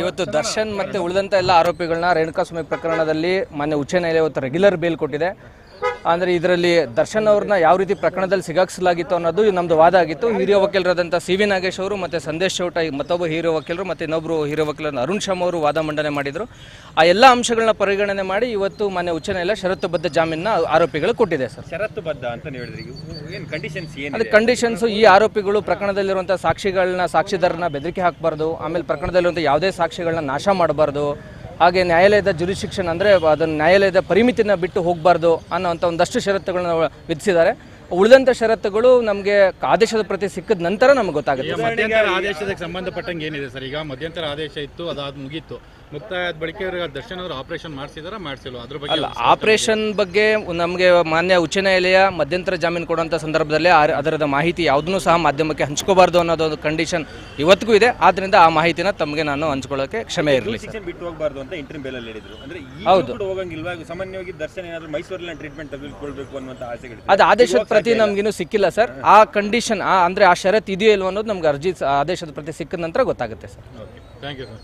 ಇವತ್ತು ದರ್ಶನ್ ಮತ್ತೆ ಉಳಿದಂತ ಎಲ್ಲ ಆರೋಪಿಗಳನ್ನ ರೇಣುಕಾಸ್ವಾಮಿ ಪ್ರಕರಣದಲ್ಲಿ ಮಾನ್ಯ ಉಚ್ಚ ನ್ಯಾಯಾಲಯ ಇವತ್ತು ರೆಗ್ಯುಲರ್ ಬೇಲ್ ಕೊಟ್ಟಿದೆ. ಅಂದರೆ ಇದರಲ್ಲಿ ದರ್ಶನ್ ಅವ್ರನ್ನ ಯಾವ ರೀತಿ ಪ್ರಕರಣದಲ್ಲಿ ಸಿಗಾಕ್ಸಲಾಗಿತ್ತು ಅನ್ನೋದು ನಮ್ಮದು ವಾದ ಆಗಿತ್ತು. ಹಿರಿಯ ವಕೀಲರಾದಂಥ ಸಿ ವಿ ನಾಗೇಶ್ ಅವರು ಮತ್ತು ಸಂದೇಶ್ ಚೌಟ ಮತ್ತೊಬ್ಬ ಹಿರಿಯ ವಕೀಲರು ಮತ್ತು ಇನ್ನೊಬ್ರು ಹಿರಿಯ ವಕೀಲರು ಅರುಣ್ ಶಾಮ್ ಅವರು ವಾದ ಮಂಡನೆ ಮಾಡಿದರು. ಆ ಎಲ್ಲ ಅಂಶಗಳನ್ನ ಪರಿಗಣನೆ ಮಾಡಿ ಇವತ್ತು ಮಾನ್ಯ ಉಚ್ಚ ನ್ಯಾಯಾಲಯ ಷರತ್ತುಬದ್ಧ ಜಾಮೀನನ್ನ ಆರೋಪಿಗಳು ಕೊಟ್ಟಿದೆ ಸರ್. ಷರತ್ತುಬದ್ಧ ಅಂತ ಹೇಳಿದ್ರಿ. ಕಂಡೀಷನ್ಸ್ ಏನು ಅದು ಕಂಡೀಷನ್ಸು ಈ ಆರೋಪಿಗಳು ಪ್ರಕರಣದಲ್ಲಿರುವಂಥ ಸಾಕ್ಷಿಗಳನ್ನ ಸಾಕ್ಷಿದಾರನ ಬೆದರಿಕೆ ಹಾಕಬಾರ್ದು ಆಮೇಲೆ ಪ್ರಕರಣದಲ್ಲಿರುವಂಥ ಯಾವುದೇ ಸಾಕ್ಷಿಗಳನ್ನ ನಾಶ ಮಾಡಬಾರ್ದು ಹಾಗೆ ನ್ಯಾಯಾಲಯದ ಜುರಿಶಿಕ್ಷನ್ ಅಂದರೆ ಅದನ್ನು ನ್ಯಾಯಾಲಯದ ಪರಿಮಿತಿನ ಬಿಟ್ಟು ಹೋಗಬಾರ್ದು ಅನ್ನೋಂಥ ಒಂದಷ್ಟು ಷರತ್ತುಗಳನ್ನ ವಿಧಿಸಿದ್ದಾರೆ. ಉಳಿದಂಥ ಷರತ್ತುಗಳು ನಮಗೆ ಆದೇಶದ ಪ್ರತಿ ಸಿಕ್ಕಿದ ನಂತರ ನಮಗೆ ಗೊತ್ತಾಗುತ್ತೆ. ಮಧ್ಯಂತರ ಆದೇಶಕ್ಕೆ ಸಂಬಂಧಪಟ್ಟಂಗೆ ಏನಿದೆ ಸರ್? ಈಗ ಮಧ್ಯಂತರ ಆದೇಶ ಇತ್ತು, ಅದಾದ ಮುಗೀತು. ಮುಕ್ತಾಯ ಆದ ಬಳಿಕ ಇವ್ರಿಗೆ ದರ್ಶನ್ ಅವರು ಆಪರೇಷನ್ ಮಾಡಿಸಿದಾರ? ಮಾಡಿಸಿಲ್ಲ ಅದ್ರ ಬಗ್ಗೆ ಅಲ್ಲ ಆಪರೇಷನ್ ಬಗ್ಗೆ ನಮಗೆ ಮಾನ್ಯ ಉಚ್ಚ ನ್ಯಾಯಾಲಯ ಮಧ್ಯಂತರ ಜಾಮೀನು ಕೊಡುವಂಥ ಸಂದರ್ಭದಲ್ಲಿ ಅದರ ಅದರದ ಮಾಹಿತಿ ಯಾವುದನ್ನು ಸಹ ಮಾಧ್ಯಮಕ್ಕೆ ಹಂಚ್ಕೋಬಾರ್ದು ಅನ್ನೋದೊಂದು ಕಂಡೀಷನ್ ಇವತ್ತಿಗೂ ಇದೆ. ಆದ್ದರಿಂದ ಆ ಮಾಹಿತಿನ ತಮಗೆ ನಾನು ಹಂಚ್ಕೊಳ್ಳೋಕೆ ಕ್ಷಮೆ ಇರಲಿ ಬಿಟ್ಟು ಹೋಗಬಾರ್ದು ಅಂತ ಇಂಟರ್ಮ್ ಬೇಲಲ್ಲಿ ಹೇಳಿದ್ರು. ಅಂದ್ರೆ ಹೌದು. ಹೋಗಂಗಿಲ್ವಾ? ಸಾಮಾನ್ಯವಾಗಿ ದರ್ಶನ ಏನಾದರೂ ಮೈಸೂರಲ್ಲಿ ಟ್ರೀಟ್ಮೆಂಟ್ ತೆಗೆದುಕೊಳ್ಬೇಕು ಅನ್ನುವಂತ ಆಸೆಗಳು ಅದು ಆದೇಶದ ಪ್ರತಿ ನಮಗಿನ್ನೂ ಸಿಕ್ಕಿಲ್ಲ ಸರ್. ಆ ಕಂಡೀಷನ್ ಅಂದ್ರೆ ಅಂದರೆ ಆ ಷರತ್ತು ಇದೆಯೋ ಇಲ್ವ ಅನ್ನೋದು ನಮ್ಗೆ ಅರ್ಜಿ ಆದೇಶದ ಪ್ರತಿ ಸಿಕ್ಕ ನಂತರ ಗೊತ್ತಾಗುತ್ತೆ sir. Okay thank you sir